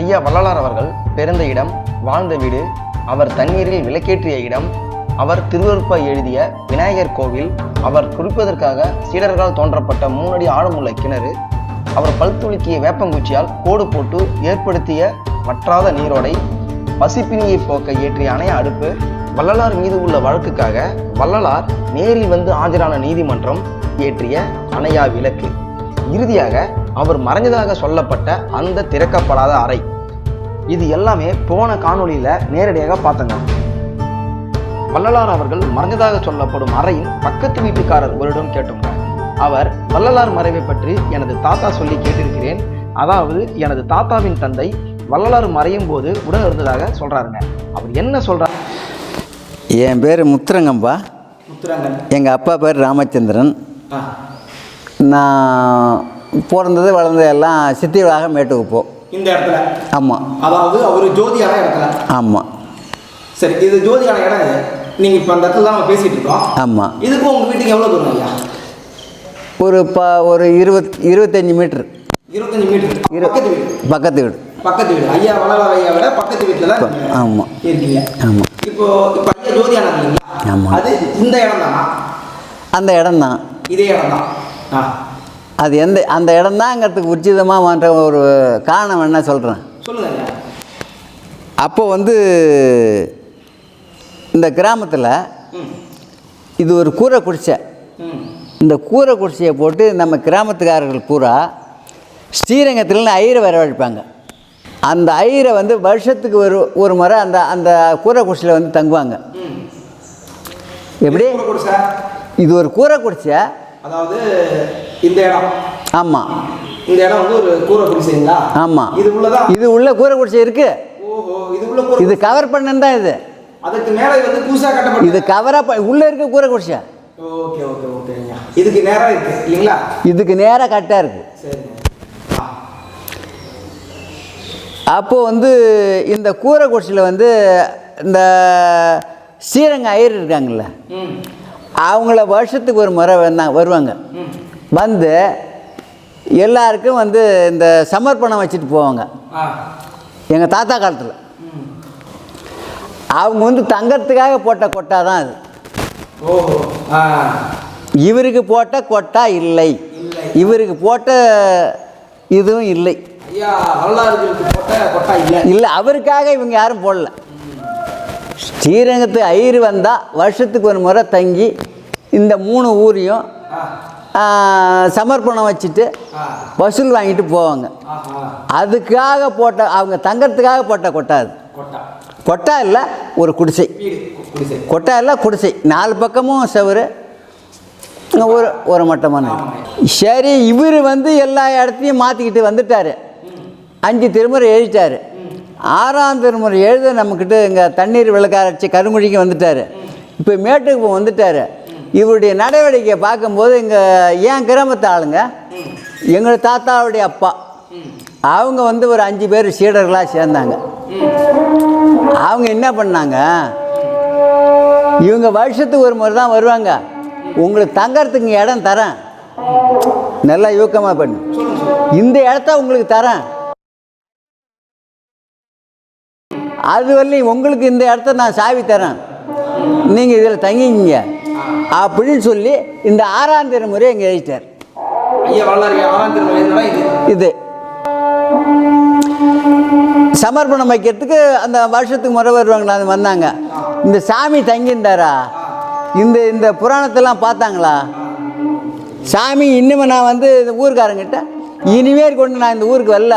ஐயா வள்ளலார் அவர்கள் பிறந்த இடம் வாழ்ந்த வீடு அவர் தண்ணீரில் விளக்கேற்றிய இடம் அவர் திருவருப்பை எழுதிய விநாயகர் கோவில் அவர் குறிப்பதற்காக சீடர்களால் தோன்றப்பட்ட மூணடி ஆழமுள்ள கிணறு அவர் பல்துளுக்கிய வேப்பங்குச்சியால் கோடு போட்டு ஏற்படுத்திய வற்றாத நீரோடை பசிப்பினியை போக்க இயற்றிய அணைய அடுப்பு வள்ளலார் மீது உள்ள வழக்குக்காக வள்ளலார் நேரில் வந்து ஆஜரான நீதிமன்றம் இயற்றிய அணையா விளக்கு. இறுதியாக அவர் மறைஞ்சதாக சொல்லப்பட்ட அந்த திறக்கப்படாத அறை. இது எல்லாமே போன காணொளியில நேரடியாக பார்த்தங்க. வள்ளலார் அவர்கள் மறைஞ்சதாக சொல்லப்படும் அறையின் பக்கத்து வீட்டுக்காரர் ஒருடம் கேட்டோங்க. அவர் வள்ளலார் மறைவை பற்றி எனது தாத்தா சொல்லி கேட்டிருக்கிறேன். அதாவது எனது தாத்தாவின் தந்தை வள்ளலார் மறையும் போது உடன் இருந்ததாக சொல்றாருங்க. அவர் என்ன சொல்றார் என் பேர் முத்துரங்கம்பா. முத்துராங்கன். எங்கள் அப்பா பேர் ராமச்சந்திரன். ஆ. நான் பிறந்தது வளர்ந்தது எல்லாம் சித்தி வளாக மேட்டுக்குப்போ இந்த இடத்துல? ஆமாம் அதாவது அவர் ஜோதியான இடத்துல? ஆமாம் சரி இது ஜோதியான இடம் இது. நீங்கள் இப்போ அந்த இடத்துல தான் நம்ம பேசிகிட்டு இருக்கோம் ஆமாம் இதுக்கும் உங்கள் வீட்டுக்கு எவ்வளோ தூரம் ஐயா? ஒரு ப ஒரு இருபத் இருபத்தஞ்சி மீட்ரு. இருபத்தஞ்சு மீட்டர் இரு- பக்கத்து வீடு? பக்கத்து வீடு. பக்கத்து வீடு. ஐயா வளவர ஐயா விட பக்கத்து வீட்டில் தான். ஆமாம் இருக்கீங்க. ஆமாம் இப்போ இப்போ ஐயா ஜோதியான இல்லைங்களா? ஆமா. அது இந்த இடம் தானா அந்த இடம்தான். இதே இடம் தான் அது எந்த அந்த இடம்தாங்கிறதுக்கு உச்சிதமாக மாற்ற ஒரு காரணம் என்ன சொல்கிறேன் அப்போ வந்து இந்த கிராமத்தில் இது ஒரு கூரை குடிசை. ம். இந்த கூரை குடிசையை போட்டு நம்ம கிராமத்துக்காரர்கள் பூரா ஸ்ரீரங்கத்தில் ஐயரை வரவழைப்பாங்க. அந்த ஐயரை வந்து வருஷத்துக்கு ஒரு ஒரு முறை அந்த அந்த கூரை குடிசையில் வந்து தங்குவாங்க. எப்படி? இது ஒரு கூரை குடிசை. அதாவது இந்த இடம். ஆமாம் இந்த இடம் வந்து ஒரு கூரை குடிசைங்களா? ஆமாம் இது உள்ளதா? இது உள்ள கூரை குடிசை இருக்குது ஓஹோ இது உள்ள இது கவர் பண்ணது தான் இது. அதுக்கு மேலே வந்து புதுசாக கட்டப்பட்ட இது கவராக உள்ளே இருக்க கூரை குடிசை. ஓகே ஓகே ஓகேங்க இதுக்கு நேரம் இருக்கு இல்லைங்களா? இதுக்கு நேராக கரெக்டாக சரிங்க. ஆ அப்போது வந்து இந்த கூரை குடிசையில் வந்து இந்த ஸ்ரீரங்க ஐயர் இருக்காங்கல்ல? அவங்கள வருஷத்துக்கு ஒரு முறை வந்தாங்க வருவாங்க. வந்து எல்லாருக்கும் வந்து இந்த சமர்ப்பணம் வச்சுட்டு போவாங்க. எங்கள் தாத்தா காலத்தில். அவங்க வந்து தங்கறதுக்காக போட்ட கொட்டா தான் அது. இவருக்கு போட்ட கொட்டா இல்லை. இவருக்கு போட்ட இதுவும் இல்லை. ஐயா வரலாறுகளுக்கு போட்ட கொட்டா இல்லை. இல்லை அவருக்காக இவங்க யாரும் போடல. ஸ்ரீரங்கத்து ஐயர் வந்தால் வருஷத்துக்கு ஒரு முறை தங்கி இந்த மூணு ஊரையும் சமர்ப்பணம் வச்சுட்டு வசூல் வாங்கிட்டு போவாங்க. அதுக்காக போட்ட அவங்க தங்கறதுக்காக போட்ட கொட்டா அது. கொட்டா. இல்லை ஒரு குடிசை. கொட்டா இல்லை குடிசை. நாலு பக்கமும் செவரு. ஒரு ஒரு மட்டமான. சரி இவர் வந்து எல்லா இடத்தையும் மாற்றிக்கிட்டு வந்துட்டார். அஞ்சு திருமுறை எழுதிட்டார். ஆறாம் திருமுறை எழுத நம்மக்கிட்ட இங்கே தண்ணீர் விளக்காரச்சி கருங்குழிக்கு வந்துட்டார். இப்போ மேட்டுக்கு இப்போ வந்துட்டார். இவருடைய நடவடிக்கையை பார்க்கும்போது இங்கே ஏன் கிராமத்து ஆளுங்க? எங்கள் தாத்தாவுடைய அப்பா. அவங்க வந்து ஒரு அஞ்சு பேர் சீடர்களாக சேர்ந்தாங்க. அவங்க என்ன பண்ணாங்க? இவங்க வருஷத்துக்கு ஒரு முறை தான் வருவாங்க. உங்களுக்கு தங்கறதுக்கு இடம் தரேன். நல்லா யூக்கமாக பண்ணு. இந்த இடத்த உங்களுக்கு தரேன். அது வரலையும் உங்களுக்கு இந்த இடத்த நான் சாவி தரேன். நீங்கள் இதில் தங்கிக்கிங்க. அப்படின்னு சொல்லி இந்த ஆறாம் திருமுறை இங்கே எழுதிட்டார். இது? சமர்ப்பணம் வைக்கிறதுக்கு அந்த வருஷத்துக்கு முறை வருவாங்களா அது வந்தாங்க. இந்த சாமி தங்கியிருந்தாரா? இந்த இந்த புராணத்தெல்லாம் பார்த்தாங்களா? சாமி இன்னுமே நான் வந்து இந்த ஊருக்காரங்கிட்ட இனிமேல் கொண்டு நான் இந்த ஊருக்கு வரல.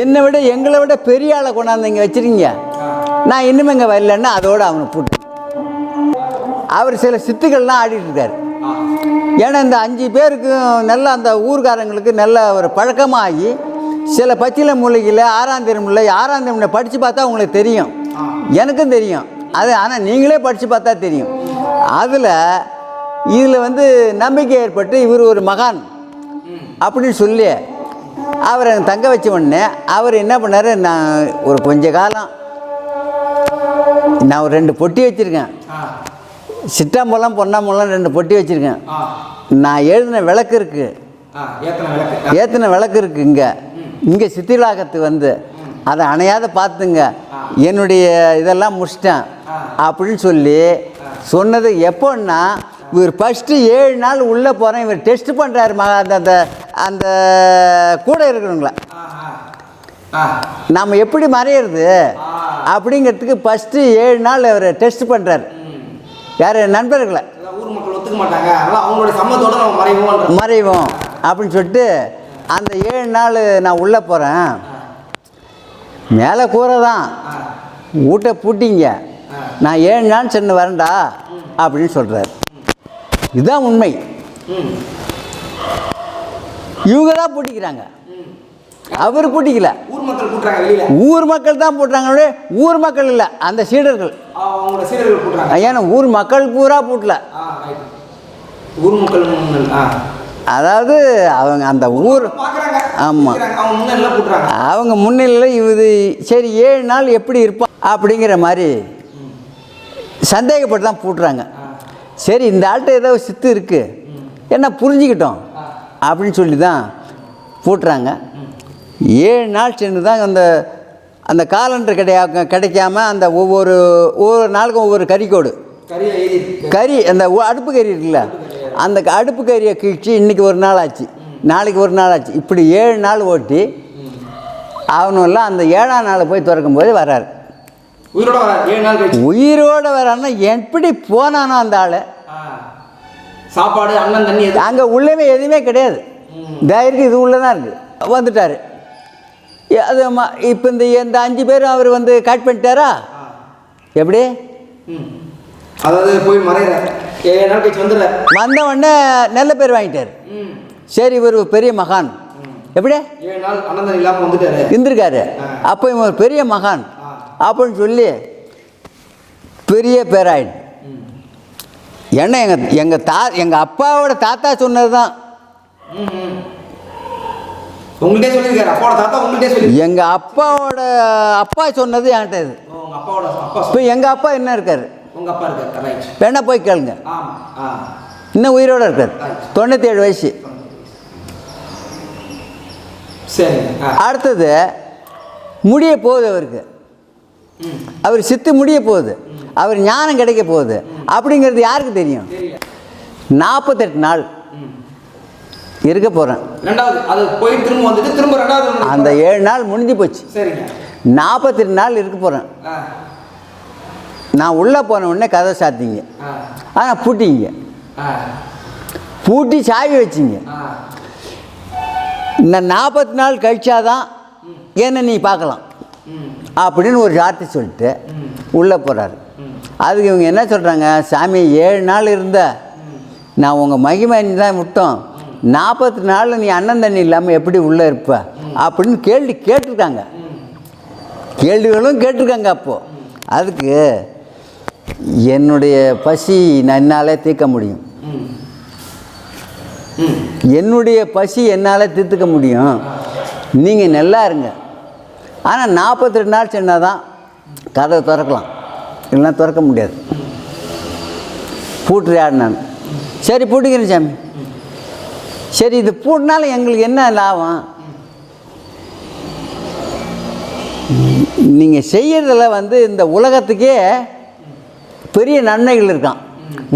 என்னை விட எங்களை விட பெரிய ஆளை கொண்டாந்து இங்கே வச்சிருக்கீங்க. நான் இன்னுமே இங்கே வரலன்னா அதோடு அவனை போட்டு. அவர் சில சித்துக்கள்லாம் ஆடிட்டு இருக்காரு. ஏன்னா இந்த அஞ்சு பேருக்கும் நல்ல அந்த ஊர்க்காரங்களுக்கு நல்ல ஒரு பழக்கமாகி சில பச்சில மூலிகையில் ஆறாம் திருமுல்லை ஆறாம் படித்து பார்த்தா உங்களுக்கு தெரியும். எனக்கும் தெரியும். அது ஆனால் நீங்களே படித்து பார்த்தா தெரியும். அதில் இதில் வந்து நம்பிக்கை ஏற்பட்டு இவர் ஒரு மகான். அப்படின்னு சொல்லி அவரை தங்க வச்ச உடனே அவர் என்ன பண்ணார் நான் ஒரு கொஞ்ச காலம் நான் ஒரு ரெண்டு பொட்டி வச்சுருக்கேன். சிட்டாம்பழம் பொன்னாம்பழம் ரெண்டு பொட்டி வச்சுருக்கேன். நான் எழுதின விளக்கு இருக்குது ஆ ஏத்தனை விளக்கு. ஏற்றின விளக்கு இருக்குது இங்கே. இங்கே சித்திலாகத்து வந்து. அதை அணையாத பார்த்துங்க. என்னுடைய இதெல்லாம் முடிச்சிட்டேன். அப்படின்னு சொல்லி சொன்னது எப்போன்னா இவர் ஃபஸ்ட்டு ஏழு நாள் உள்ளே போகிறேன் இவர் டெஸ்ட் பண்ணுறாரு மக. அந்த அந்த அந்த கூட இருக்கிறவங்கள. நம்ம எப்படி மறையிறது? அப்படிங்கிறதுக்கு ஃபஸ்ட்டு ஏழு நாள் அவர் டெஸ்ட் பண்ணுறாரு யார்? நண்பர்களை. மறைவோம். அப்படின்னு சொல்லிட்டு அந்த ஏழு நாள் நான் உள்ளே போகிறேன் மேலே கூரை தான். வீட்டை பூட்டிங்க. நான் ஏழு நாள் சென்று வரேன்டா. அப்படின்னு சொல்கிறார் இதுதான் உண்மை. இவங்க தான் பூட்டிக்கிறாங்க. அவர் பூட்டிக்கல. ஊர் மக்கள் தான் போட்டாங்க ஊர் மக்கள் இல்லை அந்த சீடர்கள். ஏன்னா ஊர் மக்கள் பூரா பூட்டல. ஊர் மக்கள் அதாவது அவங்க அந்த ஊர் பார்க்குறாங்க. ஆமா. அவங்க முன்னெல்லாம் கூட்டுறாங்க அவங்க முன்னிலையில் இது சரி ஏழு நாள் எப்படி இருப்பான் அப்படிங்கிற மாதிரி சந்தேகப்பட்டு தான் பூட்டுறாங்க. சரி இந்த ஆள்கிட்ட ஏதோ சித்து இருக்குது என்ன புரிஞ்சுக்கிட்டோம். அப்படின்னு சொல்லி தான் பூட்டுறாங்க. ஏழு நாள் சென்று தான் அந்த அந்த காலண்டர் கிடையா கிடைக்காம அந்த ஒவ்வொரு ஒவ்வொரு நாளுக்கும் ஒவ்வொரு கறிக்கோடு கறி அந்த அடுப்பு கறி இருக்குல்ல? அந்த அடுப்பு கறியை கிழிச்சு இன்றைக்கி ஒரு நாள் ஆச்சு. நாளைக்கு ஒரு நாள் ஆச்சு. இப்படி ஏழு நாள் ஓட்டி அவனெல்லாம் அந்த ஏழாம் நாள் போய் திறக்கும் போது வராரு உயிரோட வர ஏழு நாள் கழிச்சு. உயிரோடு வரான்னா எப்படி போனானோ அந்த ஆள். சாப்பாடு அண்ணன் தண்ணி அங்கே உள்ளவே எதுவுமே கிடையாது. இருக்குது இது உள்ளே தான் இருக்குது வந்துட்டார் அது இப்போ இந்த இந்த அஞ்சு பேரும் அவர் வந்து கட் பண்ணிட்டாரா? எப்படி? அதாவது போய் மறையிற. வந்த உடனே நல்ல பேர் வாங்கிட்டார். சரி இவர் பெரிய மகான். எப்படி? இருந்திருக்காரு. அப்போ இவன் பெரிய மகான். அப்படின்னு சொல்லி பெரிய பேராயிடு ஏன்னா எங்கள் எங்கள் தா எங்கள் அப்பாவோட தாத்தா சொன்னது தான். உங்கள்கிட்டே சொல்லியிருக்காரு அப்பாவோட தாத்தா உங்கள்கிட்டே சொல்லி எங்கள் அப்பாவோட அப்பா சொன்னது என்கிட்ட இது. இப்போ எங்கள் அப்பா என்ன இருக்கார்? உங்க அப்பா இருக்காரு வேணா போய் கேளுங்க. இன்னும் உயிரோடு இருக்கார். தொண்ணூற்றி ஏழு வயசு. ஆ. அடுத்தது முடிய போகுது அவருக்கு. அவர் சித்து முடிய போகுது. அவர் ஞானம் கிடைக்க போகுது. அப்படிங்கிறது யாருக்கு தெரியும்? நாற்பத்தெட்டு நாள் இருக்க போகிறேன் அந்த ஏழு நாள் முடிஞ்சு போச்சு. நாற்பத்தெட்டு நாள் இருக்க போகிறேன் நான் உள்ளே போன உடனே கதை சாத்திங்க. ஆனால் பூட்டிங்க. பூட்டி சாவி வச்சிங்க. இந்த நாற்பத்தி நாள் கழிச்சாதான் என்ன நீ பார்க்கலாம். அப்படின்னு ஒரு சார்த்தி சொல்லிட்டு உள்ளே போகிறாரு அதுக்கு இவங்க என்ன சொல்கிறாங்க சாமி ஏழு நாள் இருந்த. நான் உங்கள் மகிமை தான் விட்டோம் நாற்பத்தி நாள் நீ அண்ணன் தண்ணி இல்லாமல் எப்படி உள்ளே இருப்ப? அப்படின்னு கேள்வி கேட்டிருக்காங்க. கேள்விகளும் கேட்டிருக்காங்க அப்போது அதுக்கு என்னுடைய பசி என்னாலே தீர்க்க முடியும். என்னுடைய பசி என்னால் தீர்த்துக்க முடியும். நீங்கள் நல்லா இருங்க. ஆனால் நாற்பத்தி ரெண்டு நாள் சொன்னால் தான் கதவை திறக்கலாம். இல்லைன்னா திறக்க முடியாது. பூட்டுறியாடு நான். சரி பூட்டிக்கிறேன் சாமி. சரி இது பூட்டினாலும் எங்களுக்கு என்ன லாபம்? நீங்கள் செய்கிறதில் வந்து இந்த உலகத்துக்கே பெரிய நன்மைகள் இருக்கான்.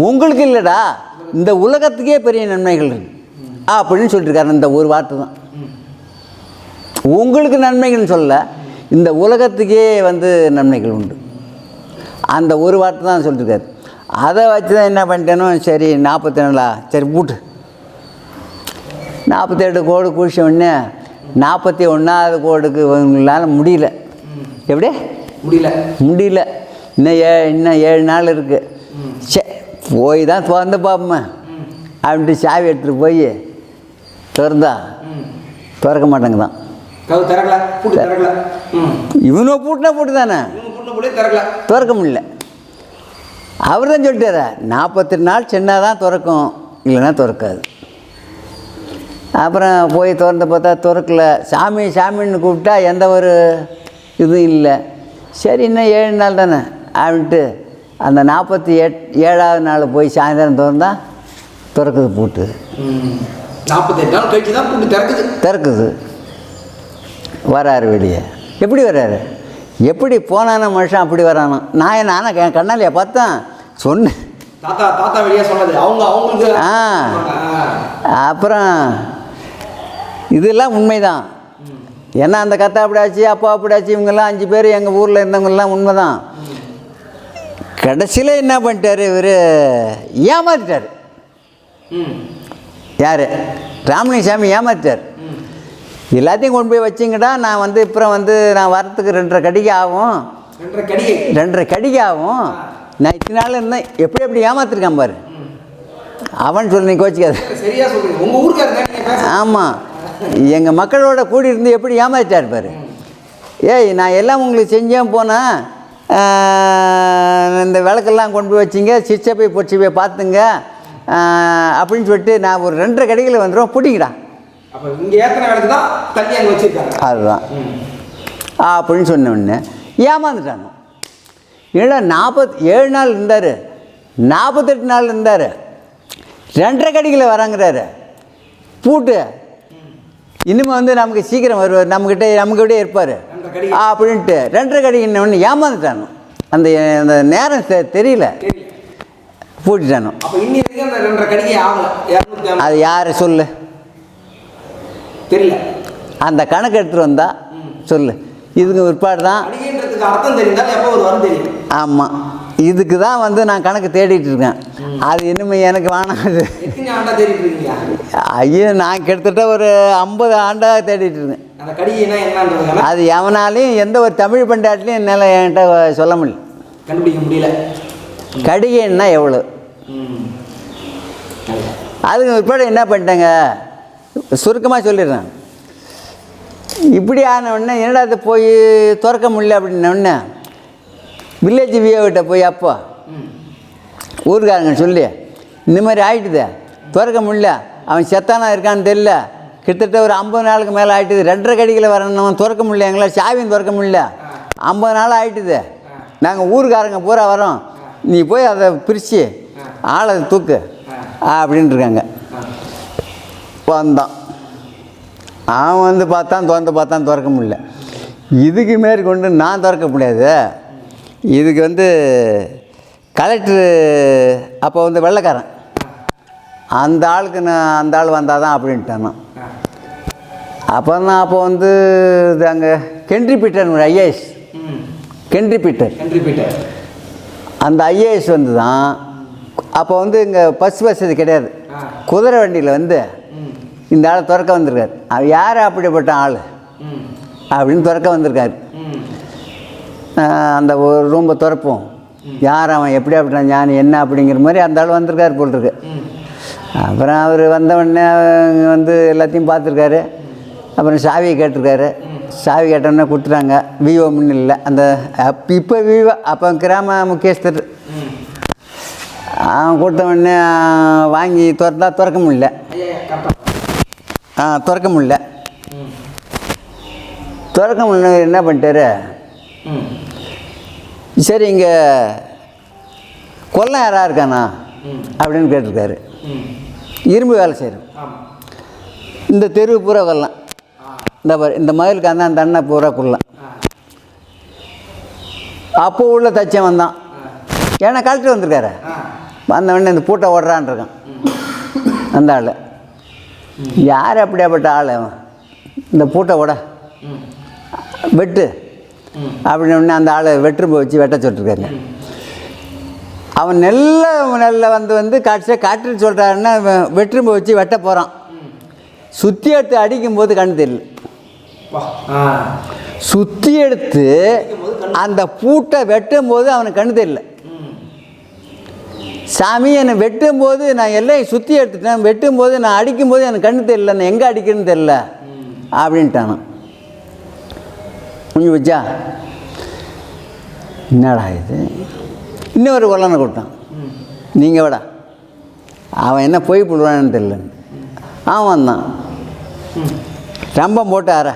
உங்களுக்கு இல்லைடா இந்த உலகத்துக்கே பெரிய நன்மைகள் இருக்கு. அப்படின்னு சொல்லியிருக்காரு இந்த ஒரு வார்த்தை தான். உங்களுக்கு நன்மைகள்னு சொல்ல இந்த உலகத்துக்கே வந்து நன்மைகள் உண்டு. அந்த ஒரு வார்த்தை தான் சொல்லியிருக்காரு அதை வச்சு தான் என்ன பண்ணிட்டேனோ சரி நாற்பத்தி நாளா சரி பூட்டு நாற்பத்தெட்டு கோடு குடிச்ச உடனே நாற்பத்தி ஒன்றாவது கோடுக்கு உங்களால் முடியல. எப்படி? முடியல. முடியல. இன்னும் ஏ இன்னும் ஏழு நாள் இருக்குது சே போய் தான் திறந்து பார்ப்போமே. அப்படின்ட்டு சாவி எடுத்துகிட்டு போய் திறந்தா திறக்க மாட்டேங்க தான் கவு திறக்கல பூட்டு திறக்கல. ம். இவனோ பூட்டினா பூட்டு தானே? திறக்க முடியல. அவர் தான் சொல்லிட்டாரு நாற்பத்தெட்டு நாள் சின்ன தான் திறக்கும் இல்லைன்னா திறக்காது. அப்புறம் போய் திறந்து பார்த்தா திறக்கல. சாமி சாமின்னு கூப்பிட்டா எந்த ஒரு இதுவும் இல்லை. சரி இன்னும் ஏழு நாள் தானே அப்படின்ட்டு அந்த நாற்பத்தி எட் ஏழாவது நாள் போய் சாயந்தரம் திறந்தா திறக்குது பூட்டு. நாற்பத்தெட்டு நாள் கழிச்சு தான் பூட்டு திறக்குது. திறக்குது. வராரு வெளியே. எப்படி வராரு? எப்படி போனான மனுஷன் அப்படி வரானோ? நான் என்ன நானே என் கண்ணாலியா பார்த்தேன். சொன்னேன் தாத்தா தாத்தா வெளியே சொன்னது. அவங்க அவங்களுக்கு ஆ. அப்புறம் இதெல்லாம் உண்மைதான். ஏன்னா அந்த கத்தா அப்படியாச்சு அப்பா அப்படியாச்சு இவங்கெல்லாம் அஞ்சு பேர் எங்கள் ஊரில் இருந்தவங்கெல்லாம் உண்மைதான். கடைசியில் என்ன பண்ணிட்டாரு இவர்? ஏமாத்திட்டார். யார்? ராமலிங்கசாமி ஏமாத்திட்டார். ம் எல்லாத்தையும் கொண்டு போய் வச்சிங்கடா நான் வந்து அப்புறம் வந்து நான் வரத்துக்கு ரெண்டரை கடிகை ஆகும். ரெண்டரை கடிகை? ரெண்டரை கடிகை ஆகும். நான் இத்தனை நாள் இருந்தேன். எப்படி எப்படி ஏமாத்திருக்கான் பாரு. அவன் சொல்லி நீ கோச்சிக்காது. ஆமாம் எங்கள் மக்களோட கூடி இருந்து எப்படி ஏமாத்திட்டார் பாரு. ஏய் நான் எல்லாம் உங்களுக்கு செஞ்சேன் போனேன் இந்த விளக்கெல்லாம் கொண்டு போய் வச்சிங்க. சிச்சை போய் பொச்சி போய் பார்த்துங்க. அப்படின்னு சொல்லிட்டு நான் ஒரு ரெண்டரை கடைகளில் வந்துடும் பிடிங்கடா. அப்ப இங்க ஏத்தன வேலைக்கு தான் தண்ணி அங்க வச்சிருக்காங்க. அதுதான். அப்படின்னு சொன்ன உடனே ஏமாந்துட்டாங்க. இல்லை நாற்பத் ஏழு நாள் இருந்தார். நாற்பத்தெட்டு நாள் இருந்தார். ரெண்டரை கடிகளை வராங்கிறாரு. பூட்டு. இனிமே வந்து நமக்கு சீக்கிரம் வருவார். நம்மக்கிட்ட நம்மக்கிட்டே இருப்பார். அப்படின்ட்டு ரெண்டரை கடிக்கு ஒன்று ஏமாந்துட்டானோ அந்த அந்த நேரம் தெரியல. பூட்டிட்டானோ அது யார் சொல்லு? தெரியல. அந்த கணக்கு எடுத்துகிட்டு வந்தா சொல்லு. இதுக்கு பிற்பாடு தான் அர்த்தம் தெரிந்தால் எப்போ ஒரு வரும் தெரியும். ஆமாம் இதுக்கு தான் வந்து நான் கணக்கு தேடிட்டு இருக்கேன். அது இனிமே எனக்கு வேணாது. ஐயோ நான் கிட்டத்தட்ட ஒரு ஐம்பது ஆண்டாக தேடிட்டு இருக்கேன் அது எவனாலையும் எந்த ஒரு தமிழ் பண்டாட்டிலையும் என்னால் என்கிட்ட சொல்ல முடியல. கண்டுபிடிக்க முடியல. கடிகைன்னா எவ்வளோ. அதுக்கு பிற்பாடு என்ன பண்ணிட்டாங்க? சுருக்கமாக சொல்லிடுறேன். இப்படி ஆன உடனே என்னடா இது போய் திறக்க முடியல அப்படின்ன உடனே வில்லேஜ் வியோகிட்ட போய் அப்போ ஊருக்காரங்க சொல்லி இந்த மாதிரி ஆகிட்டுதே திறக்க முடியல அவன் செத்தானா இருக்கான்னு தெரியல. கிட்டத்தட்ட ஒரு ஐம்பது நாளுக்கு மேலே ஆயிட்டுது. ரெண்டரை கடிகளை வரணும். திறக்க முடியல எங்களால் சாவியும் திறக்க முடியல. ஐம்பது நாள் ஆகிட்டுது நாங்கள் ஊருக்காரங்க பூரா வரோம். நீ போய் அதை பிரித்து ஆளை தூக்கு அப்படின்ட்டுருக்காங்க வந்தான் அவன் வந்து பார்த்தான் திறந்து பார்த்தான் திறக்க முடியல இதுக்கு மேற்கொண்டு நான் திறக்க முடியாது இதுக்கு வந்து கலெக்டரு அப்போ வந்து வெள்ளைக்காரன் அந்த ஆளுக்கு நான் அந்த ஆள் வந்தால் தான் அப்படின்ட்டான். அப்போ நான் அப்போ வந்து இது அங்கே கென்ட்ரி பீட்டர் ஒரு ஐஏஎஸ் ம். கென்ட்ரி பீட்டர் அந்த ஐஏஎஸ் வந்து தான் அப்போ வந்து இங்கே பஸ் வசதி கிடையாது. குதிரை வண்டியில் வந்து. இந்த ஆளை திறக்க வந்திருக்காரு. அவர் யார் அப்படிப்பட்ட ஆள்? அப்படின்னு திறக்க வந்திருக்காரு. அந்த ஒரு ரூம்பை திறப்போம். யார் அவன் எப்படி அப்படின்னா ஞானி என்ன அப்படிங்கிற மாதிரி அந்த ஆள் வந்திருக்காரு போல் இருக்கு. அப்புறம் அவர் வந்தவொடனே வந்து எல்லாத்தையும் பார்த்துருக்காரு. அப்புறம் சாவியை கேட்டிருக்காரு. சாவி கேட்டவொடனே கொடுத்துட்டாங்க. விவோ முன்னு இல்லை. அந்த அப் இப்போ விவோ அப்போ கிராம முக்கியஸ்தர். அவன் கொடுத்தவொடனே வாங்கி திறந்தா திறக்க முடியல ஐயா ஐயா, கரெக்டா ஆ திறக்க முடியல. திறக்க முடியல என்ன பண்ணிட்டாரு? சரி இங்கே கொல்லம் யாராக இருக்கானா? அப்படின்னு கேட்டிருக்காரு. இரும்பு வேலை செய்கிறோம் இந்த தெருவு பூரா கொல்லாம். இந்த இந்த மயிலுக்கு அந்த அந்த அண்ணன் பூரா கொள்ளலாம் அப்போ உள்ள தச்சன் வந்தான். ஏன்னா கலெக்டர் வந்திருக்காரு. வந்த உடனே இந்த பூட்டை ஓடுறான் இருக்கான். அந்த ஆள். யார் அப்படியாப்பட்ட ஆள் இந்த பூட்டை ம். வெட்டு. அப்படின்னு அந்த ஆளை வெட்டுரும்பு வச்சு வெட்ட சொல்லிருக்காரு அவன் நெல்ல நெல்ல வந்து வந்து கடைசியாக காட்டுன்னு சொல்கிறாருன்னா வெட்டுரும்பு வச்சு வெட்ட போகிறான் சுற்றி எடுத்து அடிக்கும்போது கண்ணு தெரியல. சுற்றி எடுத்து அந்த பூட்டை வெட்டும் போது அவனுக்கு கண்ணு தெரியல. சாமி என்னை வெட்டும்போது நான் எல்லையை சுற்றி எடுத்துட்டேன். வெட்டும்போது நான் அடிக்கும்போது எனக்கு கண்ணு தெரியல. நான் எங்கே அடிக்கிறேன்னு தெரில அப்படின்ட்டானு முடிஞ்சு வச்சா என்னடா இது? இன்னொரு கொல்லனை கொடுத்தான். நீங்கள் விடா. அவன் என்ன போய் போடுவான்னு தெரில அவன் தான். ரம்பம் போட்டு அற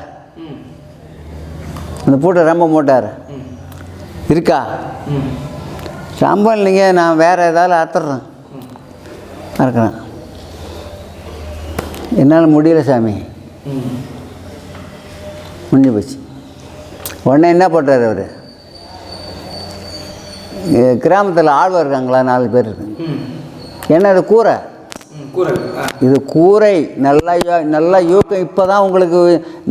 அந்த பூட்டை ரம்பம் போட்டு அற இருக்கா? சம்பளம் இல்லைங்க நான் வேறு ஏதாவது அத்துறேன் இருக்கிறேன் என்னால் முடியல சாமி. முடிஞ்சு போச்சு. உடனே என்ன பண்ணுறாரு அவர்? கிராமத்தில் ஆழ்வார் இருக்காங்களா நாலு பேர் இருக்காங்க ஏன்னா இது கூரை? இது கூரை நல்லா நல்லா யூக்கம். இப்போ தான் உங்களுக்கு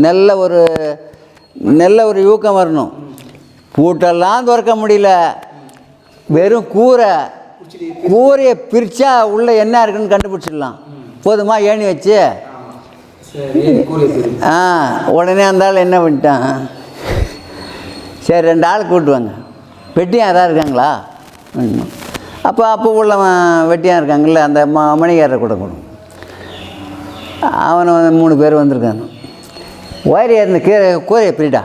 நல்ல ஒரு நல்ல ஒரு யூக்கம் வரணும். பூட்டெல்லாம் திறக்க முடியல. வெறும் கூரை கூரையை பிரித்தா உள்ளே என்ன இருக்குன்னு கண்டுபிடிச்சிடலாம். போதுமா ஏணி வச்சு? ஆ உடனே அந்த ஆள் என்ன பண்ணிட்டான்? சரி ரெண்டு ஆள் கூட்டுவாங்க வெட்டியாக யாராவது இருக்காங்களா? அப்போ அப்போ உள்ள வெட்டியாக இருக்காங்கல்ல அந்த ம மணிகாரரை கூட கொடு அவனை வந்து மூணு பேர் வந்திருக்காங்க. ஒயர் ஏறின கீரை கூரையை பிரிடா.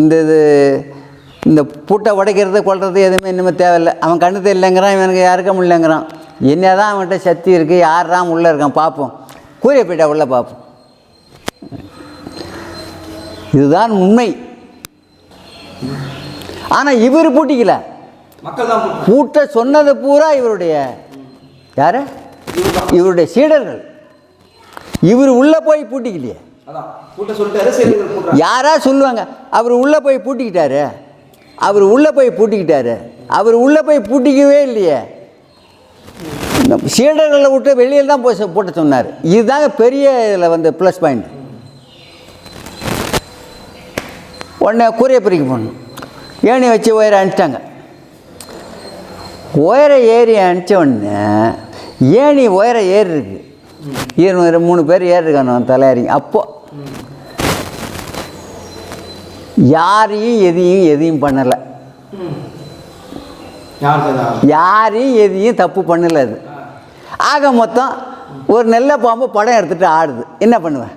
இந்த இது இந்த பூட்டை உடைக்கிறது கொள்வது எதுவுமே இனிமேல் தேவையில்லை. அவன் கண்ணு தெரியலங்கிறான் இவனுக்கு யாருக்க முடியலங்கிறான் என்ன தான் அவன்கிட்ட சக்தி இருக்குது யார் தான் உள்ளே இருக்கான் பார்ப்போம் கூரையை பிரிடா உள்ளே பார்ப்போம் இதுதான் உண்மை. ஆனால் இவர் பூட்டிக்கல. போட்டு சொன்னது பூரா இவருடைய யார்? இவருடைய சீடர்கள். இவர் உள்ளே போய் பூட்டிக்கலையே. யாரா சொல்லுவாங்க அவர் உள்ளே போய் பூட்டிக்கிட்டாரு. அவர் உள்ளே போய் பூட்டிக்கிட்டாரு. அவர் உள்ளே போய் பூட்டிக்கவே இல்லையே. இந்த சீடர்களை விட்டு வெளியில் தான் போய் போட்ட பூட்ட சொன்னார். இதுதாங்க பெரிய இதில் வந்து ப்ளஸ் பாயிண்ட் உடனே கூரையை பிரிக்க போகணும் ஏணி வச்சு ஒயரை அனுப்பிச்சிட்டாங்க ஒயரை ஏறி அனுப்பிச்ச உடனே ஏணி ஒயரை ஏறி இருக்கு இருநூறு மூணு பேர் ஏறி இருக்கானு தலையாரி அப்போ யாரையும் எதையும் எதையும் பண்ணலை. யாரையும் எதையும் தப்பு பண்ணல அது. ஆக மொத்தம் ஒரு நெல்லை பாம்பு படம் எடுத்துட்டு ஆடுது. என்ன பண்ணுவேன்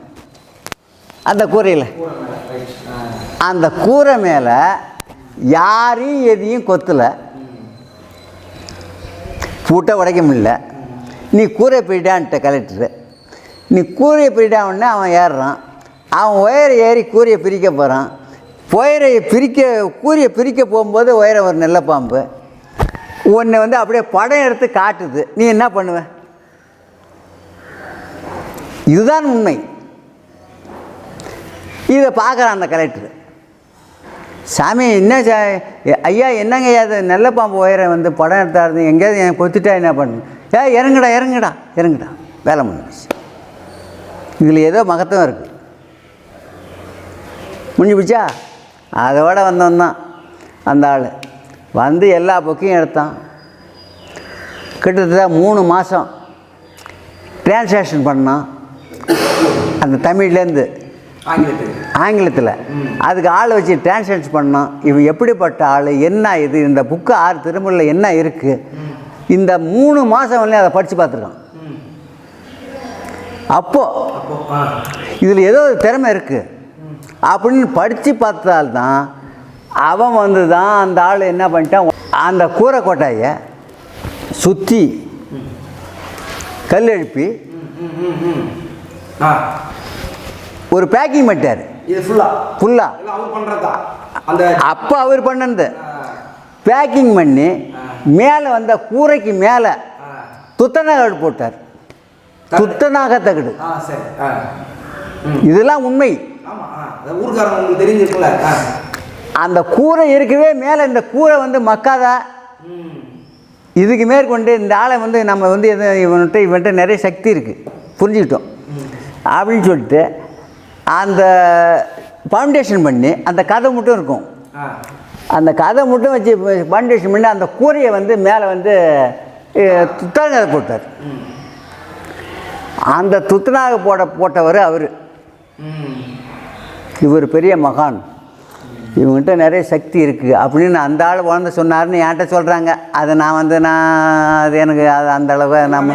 அந்த கூரையில். அந்த கூரை மேலே யாரையும் எதையும் கொத்தலை. பூட்டை உடைக்க முடியல. நீ கூரை போயிட்டான்ட்ட கலெக்டரு. நீ கூரையை போயிட்டான்னு அவன் ஏறுறான். அவன் ஒயரை ஏறி கூரையை பிரிக்க போகிறான் ஒயரை பிரிக்க கூரிய பிரிக்க போகும்போது ஒயரை ஒரு நல்ல பாம்பு. உன்னை வந்து அப்படியே படம் எடுத்து காட்டுது. நீ என்ன பண்ணுவ? இதுதான் உண்மை. இதை பார்க்குறான் அந்த கலெக்டர் சாமி என்ன சா ஐயா என்னங்க ஐயா அது நல்ல பாம்பு ஒயரை வந்து படம் எடுத்தாருது எங்கேயாவது என் கொத்துட்டா என்ன பண்ணு? ஏ இறங்குடா இறங்குடா இறங்குடா. வேலை முடிஞ்சிச்சு இதில் ஏதோ மகத்துவம் இருக்குது முடிஞ்சு போச்சா அதோட வந்தவன் தான் அந்த ஆள். வந்து எல்லா புக்கையும் எடுத்தான். கிட்டத்தட்ட மூணு மாதம் டிரான்ஸ்லேஷன் பண்ணான். அந்த தமிழ்லேருந்து ஆங்கிலத்தில். அதுக்கு ஆள் வச்சு டிரான்ஸ்லேட் பண்ணோம் இவன் எப்படிப்பட்ட ஆள்? என்ன இது? இந்த புக்கு ஆறு திருமூலில் என்ன இருக்குது இந்த மூணு மாதம் வரலையும் அதை படித்து பார்த்துருக்கான். அப்போது இதில் ஏதோ ஒரு திறமை இருக்குது அப்படின்னு படித்து பார்த்தால்தான் அவன் வந்து தான் அந்த ஆள் என்ன பண்ணிட்டான்? அந்த கூரை கொட்டாயை சுற்றி கல் எழுப்பி ஒரு பேக்கிங் பண்ணிட்டார். ஃபுல்லாக அப்போ அவர் பண்ணது. பேக்கிங் பண்ணி மேலே வந்த கூரைக்கு மேலே துத்தநாகடு போட்டார். துத்தநாக தகடு. இதெல்லாம் உண்மை. ஊருக்காரங்க உங்களுக்கு தெரிஞ்சிருக்குல்ல அந்த கூரை இருக்கவே மேலே இந்த கூரை வந்து மக்காத? இதுக்கு மேற்கொண்டு இந்த ஆளை வந்து நம்ம வந்து எது இவன்கிட்ட இவன்கிட்ட நிறைய சக்தி இருக்குது புரிஞ்சுக்கிட்டோம். அப்படின்னு சொல்லிட்டு அந்த ஃபவுண்டேஷன் பண்ணி அந்த கதை மட்டும் இருக்கும். அந்த கதை மட்டும் வச்சு ஃபவுண்டேஷன் பண்ணி அந்த கூரையை வந்து மேலே வந்து துத்தநாக போட்டார். அந்த துத்தநாக போட போட்டவர் அவர். இவர் பெரிய மகான். இவங்ககிட்ட நிறைய சக்தி இருக்குது அப்படின்னு அந்த ஆள் வாழ்ந்து சொன்னார்னு என்கிட்ட சொல்கிறாங்க அதை நான் வந்து நான் அது எனக்கு அது அந்த அளவு நம்ம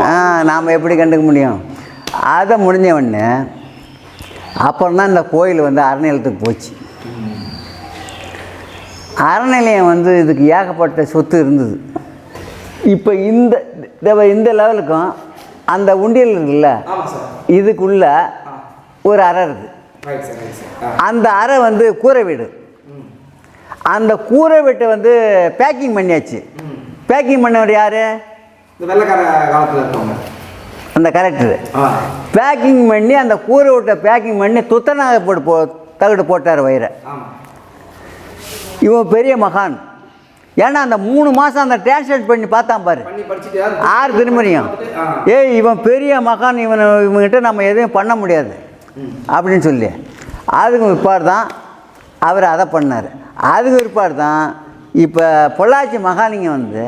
ஆ நாம் எப்படி கண்டுக்க முடியும்? அதை முடிஞ்ச உடனே அப்புறம் தான் இந்த கோயில் வந்து அறநிலையத்துக்கு போச்சு. அறநிலையம் வந்து இதுக்கு ஏகப்பட்ட சொத்து இருந்தது. இப்போ இந்த இந்த- லெவலுக்கும் அந்த உண்டியல் இருக்குல்ல? இதுக்குள்ள ஒரு அறை இருக்குது. அந்த அறை வந்து கூரை வீடு. அந்த கூரை வீட்டை வந்து பேக்கிங் பண்ணியாச்சு. பேக்கிங் பண்ணவர் யார்? அந்த கரெக்டரு ஆ. பேக்கிங் பண்ணி அந்த கூரை விட்ட பேக்கிங் பண்ணி துத்தநாக போட்டு போ தகடு போட்டார் வயிறை. இவன் பெரிய மகான். ஏன்னா அந்த மூணு மாதம் அந்த டிரான்ஸ்லேட் பண்ணி பார்த்தான் பாரு. ஆறு திருமணியும். ஏய் இவன் பெரிய மகான் இவன் இவன்கிட்ட நம்ம எதுவும் பண்ண முடியாது. அப்படின்னு சொல்லி. அதுக்கு பிற்பாடு தான் அவர் அதை பண்ணார். அதுக்கு பிற்பாடு தான் இப்போ பொள்ளாச்சி மகாலிங்கம் வந்து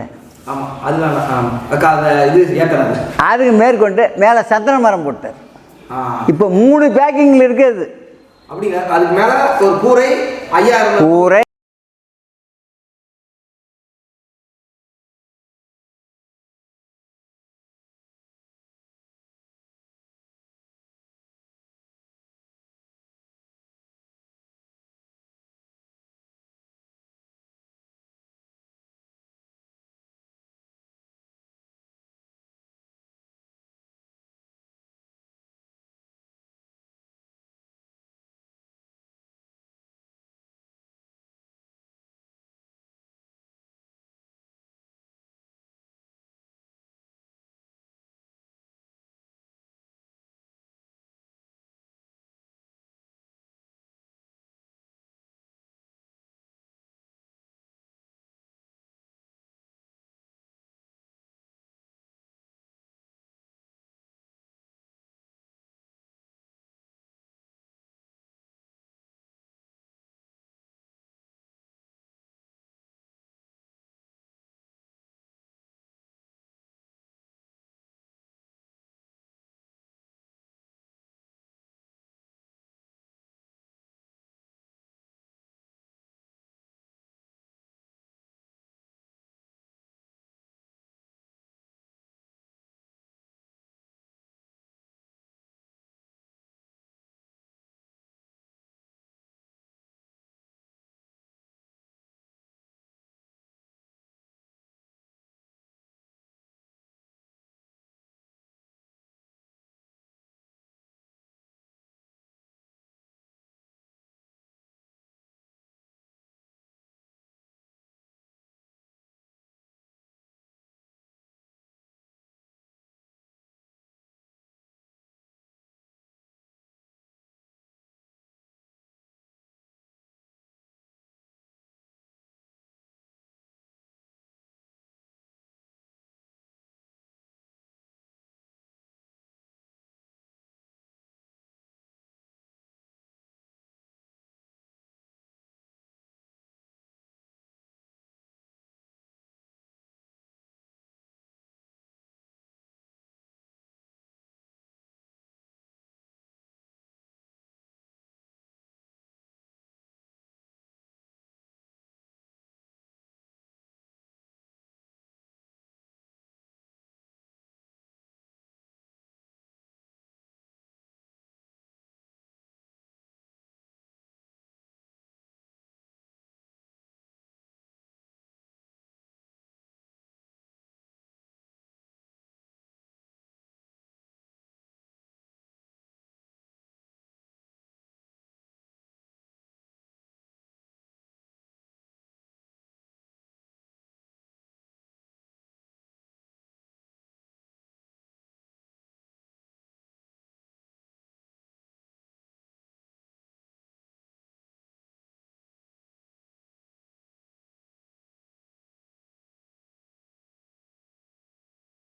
அதுக்கு மேற்கொண்டு மேலே சந்தன மரம் போட்டார். இப்போ மூணு பேக்கிங்கில் இருக்குது. கூரை